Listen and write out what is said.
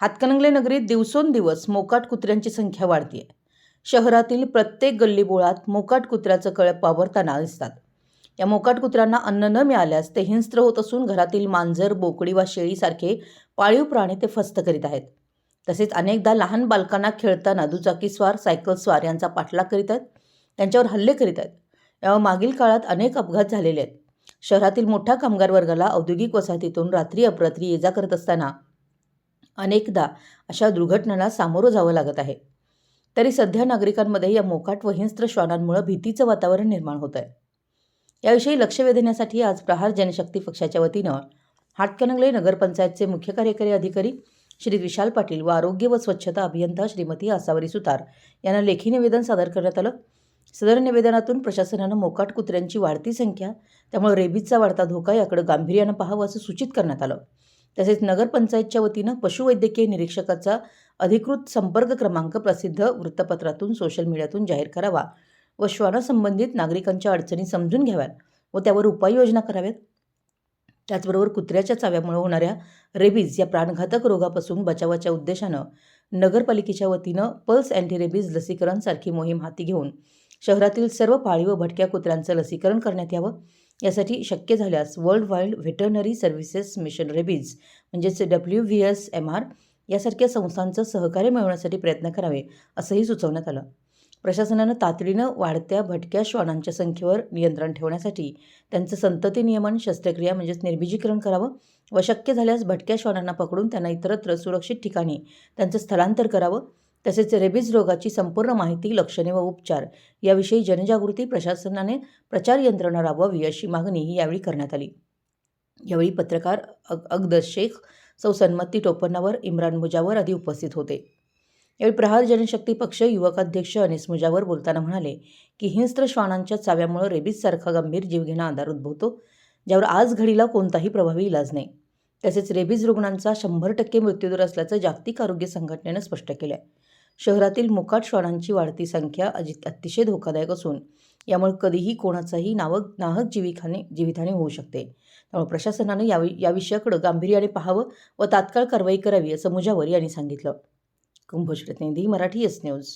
हातकणंगले नगरीत दिवसोंदिवस मोकाट कुत्र्यांची संख्या वाढते शहरातील प्रत्येक गल्लीबोळात मोकाट कुत्र्याचं कळप वावरताना दिसतात. या मोकाट कुत्र्यांना अन्न न मिळाल्यास ते हिंस्त्र होत असून घरातील मांजर बोकडी वा शेळीसारखे पाळीव प्राणी ते फस्त करीत आहेत. तसेच अनेकदा लहान बालकांना खेळताना दुचाकीस्वार सायकलस्वार यांचा पाठलाग करीत आहेत. त्यांच्यावर हल्ले करीत आहेत. यावर मागील काळात अनेक अपघात झालेले आहेत. शहरातील मोठ्या कामगार वर्गाला औद्योगिक वसाहतीतून रात्री अपरात्री ये जा करत असताना अनेकदा अशा दुर्घटनांना सामोरं जावं लागत आहे. तरी सध्या नागरिकांमध्ये या मोकाट व हिंस्त्र श्वानांमुळे भीतीचं वातावरण निर्माण होत आहे. याविषयी लक्ष वेधण्यासाठी आज प्रहार जनशक्ती पक्षाच्या वतीनं हातकणंगले नगरपंचायतचे मुख्य कार्यकारी अधिकारी श्री विशाल पाटील व आरोग्य व स्वच्छता अभियंता श्रीमती आसावरी सुतार यांना लेखी निवेदन सादर करण्यात आलं. सदर निवेदनातून प्रशासनानं मोकाट कुत्र्यांची वाढती संख्या त्यामुळे रेबीजचा वाढता धोका याकडे गांभीर्यानं पाहावं असं सूचित करण्यात आलं. तसेच नगरपंचायतच्या वतीनं पशुवैद्यकीय निरीक्षकाचा अधिकृत संपर्क क्रमांक प्रसिद्ध वृत्तपत्रातून सोशल मीडियातून जाहीर करावा व श्वानासंबंधित नागरिकांच्या अडचणी समजून घ्याव्यात व त्यावर उपाययोजना कराव्यात. त्याचबरोबर कुत्र्याच्या चाव्यामुळे होणाऱ्या रेबीज या प्राणघातक रोगापासून बचावाच्या उद्देशानं नगरपालिकेच्या वतीनं पल्स अँटी रेबीज लसीकरण सारखी मोहीम हाती घेऊन शहरातील सर्व पाळीव व भटक्या कुत्र्यांचं लसीकरण करण्यात यावं. यासाठी शक्य झाल्यास world wild veterinary services mission rabies म्हणजेच W V S M R यासारख्या संस्थांचं सहकार्य मिळवण्यासाठी प्रयत्न करावे असंही सुचवण्यात आलं. प्रशासनानं तातडीनं वाढत्या भटक्या श्वानांच्या संख्येवर नियंत्रण ठेवण्यासाठी त्यांचं संतती नियमन शस्त्रक्रिया म्हणजेच निर्बीजीकरण करावं व शक्य झाल्यास भटक्या श्वानांना पकडून त्यांना इतरत्र सुरक्षित ठिकाणी त्यांचं स्थलांतर करावं तसेच रेबीज रोगाची संपूर्ण माहिती लक्षणे व उपचार याविषयी जनजागृती प्रशासनाने प्रचार यंत्रणा राबवावी अशी मागणीही यावेळी करण्यात आली. यावेळी पत्रकार अग अगदर शेख सौ सन्मती टोपन्नावर इम्रान मुजावर आदी उपस्थित होते. यावेळी प्रहार जनशक्ती पक्ष युवकाध्यक्ष अनिस मुजावर बोलताना म्हणाले की हिंस्त्र श्वानांच्या चाव्यामुळे रेबीजसारखा गंभीर जीवघेणा आधार उद्भवतो ज्यावर आज घडीला कोणताही प्रभावी इलाज नाही. तसेच रेबीज रुग्णांचा शंभर टक्के मृत्यूदर असल्याचं जागतिक आरोग्य संघटनेनं स्पष्ट केलं आहे शहरातील मुकाट श्वानांची वाढती संख्या अजित अतिशय धोकादायक असून यामुळे कधीही कोणाचाही नावक नाहक जीवितहानी जीवितहानी होऊ शकते. त्यामुळे प्रशासनानं यावि या विषयाकडं गांभीर्याने पाहावं व तात्काळ कारवाई करावी असं मुजावर यांनी सांगितलं. कुंभोज प्रतिनिधी मराठी एस न्यूज.